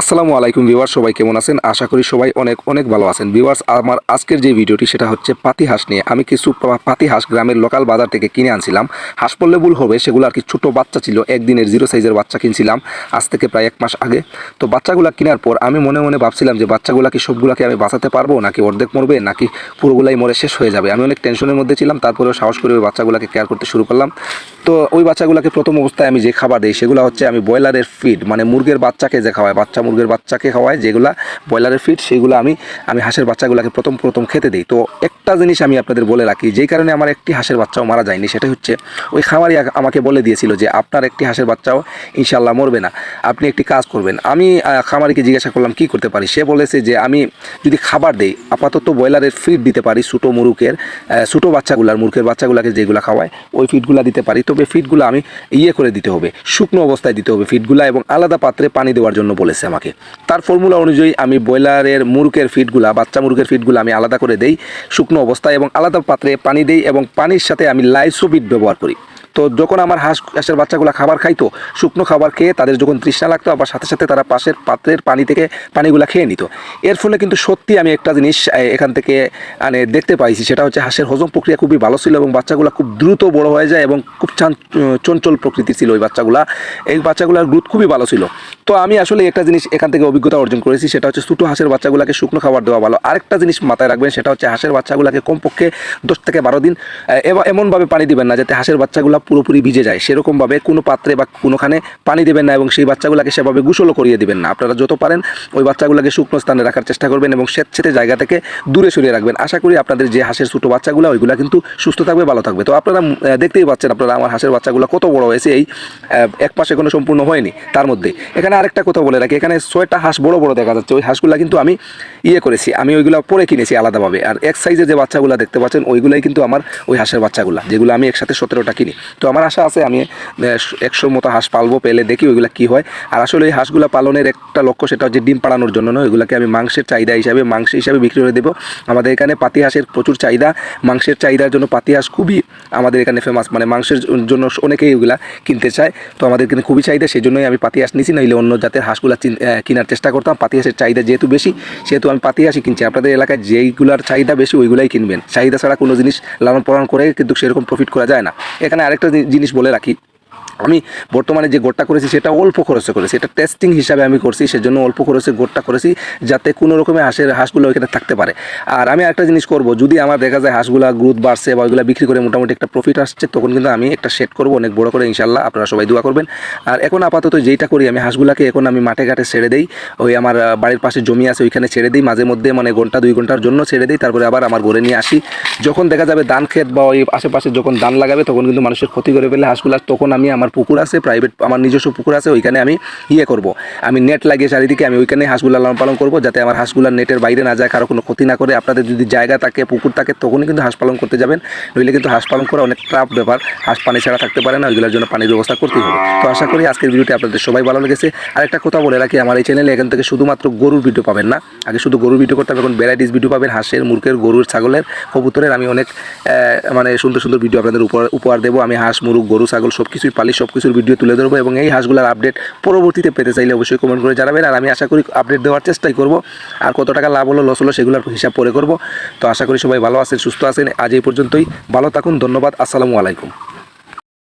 আসসালামু আলাইকুম ভিউয়ার্স, সবাই কেমন আছেন? আশা করি সবাই অনেক অনেক ভালো আছেন। ভিউয়ার্স, আমার আজকের যে ভিডিওটি সেটা হচ্ছে পাতি হাঁস নিয়ে। আমি কিছু পাতি হাঁস গ্রামের লোকাল বাজার থেকে কিনে আনছিলাম। হাঁস পড়লে ভুল হবে, সেগুলো আর কি ছোটো বাচ্চা ছিল, একদিনের জিরো সাইজের বাচ্চা কিনছিলাম আজ থেকে প্রায় এক মাস আগে। তো বাচ্চাগুলো কেনার পর আমি মনে মনে ভাবছিলাম যে বাচ্চাগুলো কি সবগুলোকে আমি বাঁচাতে পারব, নাকি অর্ধেক মরবে, নাকি পুরোগুলাই মরে শেষ হয়ে যাবে? আমি অনেক টেনশনের মধ্যে ছিলাম, তারপরেও সাহস করে ওই বাচ্চাগুলোকে কেয়ার করতে শুরু করলাম। তো ওই বাচ্চাগুলোকে প্রথম অবস্থায় আমি যে খাবার দিই সেগুলো হচ্ছে আমি ব্রয়লারের ফিড মানে মুরগের বাচ্চাকে যে খাওয়াই বাচ্চা মুরগের বাচ্চাকে খাওয়াই যেগুলো ব্রয়লারের ফিড সেগুলো আমি আমি হাঁসের বাচ্চাগুলোকে প্রথম প্রথম খেতে দিই। তো একটা জিনিস আমি আপনাদের বলে রাখি, যেই কারণে আমার একটি হাঁসের বাচ্চাও মারা যায়নি সেটা হচ্ছে ওই খামারি আমাকে বলে দিয়েছিল যে আপনার একটি হাঁসের বাচ্চাও ইনশাল্লাহ মরবে না, আপনি একটি কাজ করবেন। আমি খামারিকে জিজ্ঞাসা করলাম, কি করতে পারি সে বলেছে যে, আমি যদি খাবার দেই, আপাতত ব্রয়লারের ফিড দিতে পারি, ছোটো মুরুকের ছোটো বাচ্চাগুলার, মুরগের বাচ্চাগুলোকে যেগুলো খাওয়ায়, ওই ফিডগুলো দিতে পারি। তবে ফিটগুলো আমি ইয়ে করে দিতে হবে, শুকনো অবস্থায় দিতে হবে ফিটগুলো এবং আলাদা পাত্রে পানি দেওয়ার জন্য বলেছে আমাকে। তার ফর্মুলা অনুযায়ী আমি ব্রয়লারের মুরগের ফিডগুলা বাচ্চা মুরগের ফিটগুলো আমি আলাদা করে দেই শুকনো অবস্থায় এবং আলাদা পাত্রে পানি দেই এবং পানির সাথে আমি লাইসোবিট ব্যবহার করি। তো যখন আমার হাঁস, হাঁসের বাচ্চাগুলো খাবার খাইতো, শুকনো খাবার খেয়ে তাদের যখন তৃষ্ণা লাগতো, আবার সাথে সাথে তারা পাশের পাত্রের পানি থেকে পানিগুলো খেয়ে নিত। এর ফলে কিন্তু সত্যি আমি একটা জিনিস এখান থেকে মানে দেখতে পাইছি, সেটা হচ্ছে হাঁসের হজম প্রক্রিয়া খুবই ভালো ছিল এবং বাচ্চাগুলো খুব দ্রুত বড় হয়ে যায় এবং খুব চঞ্চল প্রকৃতি ছিল ওই বাচ্চাগুলা। এই বাচ্চাগুলোর গ্রোথ খুবই ভালো ছিল। তো আমি আসলে একটা জিনিস এখান থেকে অভিজ্ঞতা অর্জন করেছি, সেটা হচ্ছে ছোটো হাঁসের বাচ্চাগুলোকে শুকনো খাবার দেওয়া ভালো। আরেকটা জিনিস মাথায় রাখবেন, সেটা হচ্ছে হাঁসের বাচ্চাগুলোকে কমপক্ষে দশ থেকে বারো দিন এমনভাবে পানি দিবেন না, যাতে হাঁসের বাচ্চাগুলো পুরোপুরি ভিজে যায়। সেরকমভাবে কোনো পাত্রে বা কোনোখানে পানি দেবেন না এবং সেই বাচ্চাগুলোকে সেভাবে গোসলও করিয়ে দিবেন না। আপনারা যত পারেন ওই বাচ্চাগুলোকে শুকনো স্থানে রাখার চেষ্টা করবেন এবং স্বেচ্ছেতে জায়গা থেকে দূরে সরিয়ে রাখবেন। আশা করি আপনাদের যে হাঁসের ছোটো বাচ্চাগুলো, ওইগুলো কিন্তু সুস্থ থাকবে, ভালো থাকবে। তো আপনারা দেখতেই পাচ্ছেন আপনারা আমার হাঁসের বাচ্চাগুলো কত বড় হয়েছে, এই এক মাসে কোনো সম্পূর্ণ হয়নি, তার মধ্যে। এখানে আরেকটা কথা বলে রাখি, এখানে ছয়টা হাঁস বড় বড় দেখা যাচ্ছে, ওই হাঁসগুলো কিন্তু আমি ইয়ে করেছি, আমি ওইগুলো পরে কিনেছি আলাদাভাবে। আর এক সাইজের যে বাচ্চাগুলো দেখতে পাচ্ছেন, ওইগুলোই কিন্তু আমার ওই হাঁসের বাচ্চাগুলো, যেগুলো আমি একসাথে সতেরোটা কিনি। তো আমার আশা আছে আমি একশোর মতো হাঁস পালবো, পেলে দেখি ওইগুলো কী হয়। আর আসলে এই হাঁসগুলো পালনের একটা লক্ষ্য সেটা হচ্ছে ডিম পাড়ানোর জন্য নয়, ওইগুলোকে আমি মাংসের চাহিদা হিসাবে, মাংস হিসাবে বিক্রি করে দেবো। আমাদের এখানে পাতি হাঁসের প্রচুর চাহিদা, মাংসের চাহিদার জন্য পাতি হাঁস খুবই আমাদের এখানে ফেমাস মানে মাংসের জন্য অনেকেই ওইগুলা কিনতে চায়। তো আমাদের এখানে খুবই চাহিদা সেই জন্যই আমি পাতি হাঁস নিছি, নইলে জাতের হাঁসগুলা কেনার চেষ্টা করতাম পাতি হাঁসের চাহিদা যেহেতু বেশি, সেহেতু আমি পাতি হাঁসই কিনছি। আপনাদের এলাকায় যেইগুলার চাহিদা বেশি, ওইগুলাই কিনবেন। চাহিদা ছাড়া কোনো জিনিস লালন পালন করে কিন্তু সেরকম প্রফিট করা যায় না। এখানে আরেকটা জিনিস বলে রাখি। আমি বর্তমানে যে গোটটা করেছি, সেটা অল্প খরচে করেছি। এটা টেস্টিং হিসাবে আমি করছি, সেজন্য অল্প খরচে গোটটা করেছি, যাতে কোনো রকমের হাঁসের, হাঁসগুলো ওইখানে থাকতে পারে। আর আমি একটা জিনিস করব, যদি আমার দেখা যায় হাঁসগুলা গ্রোথ বাড়ছে বা ওইগুলো বিক্রি করে মোটামুটি একটা প্রফিট আসছে, তখন কিন্তু আমি একটা সেট করব, অনেক বড় করে ইনশাল্লাহ আপনারা সবাই দোয়া করবেন। আর এখন আপাতত যেইটা করি, আমি হাঁসগুলাকে এখন আমি মাঠে ঘাটে ছেড়ে দিই, ওই আমার বাড়ির পাশে জমি আছে, ওইখানে ছেড়ে দিই, মাঝে মধ্যে মানে ঘণ্টা, দুই ঘণ্টার জন্য ছেড়ে দিই, তারপরে আবার আমার ঘরে নিয়ে আসি। যখন দেখা যাবে ধান ক্ষেত বা ওই আশেপাশে যখন ধান লাগাবে, তখন কিন্তু মানুষের ক্ষতি করে ফেলে হাঁসগুলা, তখন আমি আমার পুকুর আছে প্রাইভেট আমার নিজস্ব পুকুর আছে, ওইখানে আমি ইয়ে করব। আমি নেট লাগিয়ে চারিদিকে আমি ওইখানে হাঁসগুলা লালন পালন করব, যাতে আমার হাঁসগুলা নেটের বাইরে না যায়, কারও কোনো ক্ষতি না করে। আপনাদের যদি জায়গা থাকে, পুকুর থাকে, তখনই কিন্তু হাঁস পালন করতে যাবেন। নইলে কিন্তু হাঁস পালন করা অনেক টাফ ব্যাপার। হাঁস পানি ছাড়া থাকতে পারে না, ওইগুলোর জন্য পানির ব্যবস্থা করতেই হবে। তো আশা করি আজকের ভিডিওটি আপনাদের সবাই ভালো লেগেছে। আর একটা কথা বলে রাখি, আমার এই চ্যানেলে এখান থেকে শুধুমাত্র গরুর ভিডিও পাবেন না। আগে শুধু গরুর ভিডিও করতে হবে এখন ভ্যারাইটিস ভিডিও পাবেন। হাঁসের, মুরগের, গরুর, ছাগলের, কবুতরের। আমি অনেক মানে সুন্দর সুন্দর ভিডিও আপনাদের উপহার উপহার দেবো। আমি হাঁস, মুরগ, গরু, ছাগল সব কিছুই পালি সব কিছুর ভিডিও তুলে ধরবো এবং এই হাঁসগুলোর আপডেট পরবর্তীতে পেতে চাইলে অবশ্যই কমেন্ট করে জানাবেন। আর আমি আশা করি আপডেট দেওয়ার চেষ্টাই করব। আর কত টাকা লাভ হলো লস হলো, সেগুলোর হিসাব পরে করব। তো আশা করি সবাই ভালো আছেন, সুস্থ আছেন। আজ এই পর্যন্তই। ভালো থাকুন, ধন্যবাদ। আসসালামু আলাইকুম।